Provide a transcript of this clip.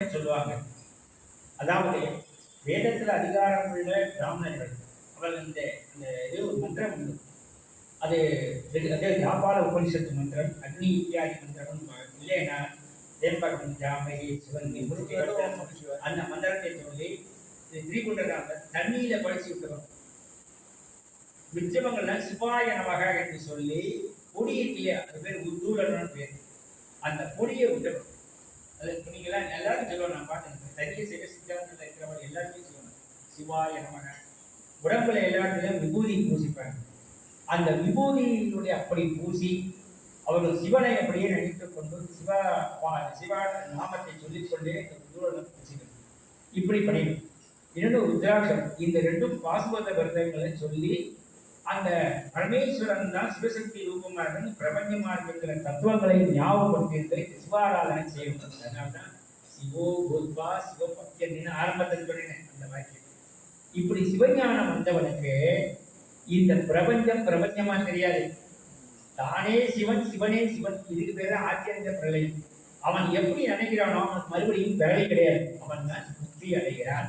சொல்லுவாங்க. அதாவது வேதத்தில் அதிகாரம் உள்ள பிராமணர்கள் அவர்கள் இந்த இந்த இது ஒரு மந்திரம் உண்டு. அது அது வியாபார உபனிஷத்து மந்திரம் அக்னி இத்தியாதி மந்திரம் இல்லைன்னா தேம்பகம் ஜாமகி சிவந்தி அந்த மந்திரத்தை சொல்லி திரிகுண்டராக தண்ணியில படிச்சு விட்டுரும் மிச்சவங்கள்ல சிவாய நமக என்று சொல்லி பொடியிட்டிய அது பேர் உத்தூலன்னு பேர். அந்த பொடியை விட்டுரும் அது இப்ப நீங்க எல்லாம் எல்லாரும் சொல்லுவோம் நான் பார்த்தேன் தனிய செய்ய சித்தாந்தத்தில் இருக்கிறவங்க எல்லாருமே சொல்லணும் சிவாய நமக. உடம்புல எல்லா விபூதி பூசிப்பாங்க. அந்த விபூதியினுடைய அப்படி பூசி அவர்கள் சிவனை அப்படியே நினைத்துக் கொண்டு சிவா சிவ சிவா நாமத்தை சொல்லி கொண்டே இந்த உத்தூலனம் பூசிக்கணும் இப்படி பண்ணிடும் இரண்டு ருத்ராட்சம் இந்த ரெண்டும் பாசுபத விரதங்களை சொல்லி அந்த பரமேஸ்வரன் தான் சிவசக்தி ரூபமாக பிரபஞ்சமா இருக்கிற தத்துவங்களை ஞாபகப்படுத்தி சிவாராதனை செய்யணும் அதனால்தான் சிவோ கோத்வா சிவபக்தின்னு ஆரம்பத்தில் சொன்னேன் அந்த வாக்கியம். இப்படி சிவஞானம் வந்தவனுக்கு இந்த பிரபஞ்சம் பிரபஞ்சமா தெரியாது. தானே சிவன் சிவனே சிவன். இதுக்கு பேர் ஆச்சரிய பிரளயம். அவன் எப்படி நினைக்கிறானோ அவனுக்கு மறுபடியும் பிறவி கிடையாது. அவன் தான் முக்தி அடைகிறான்.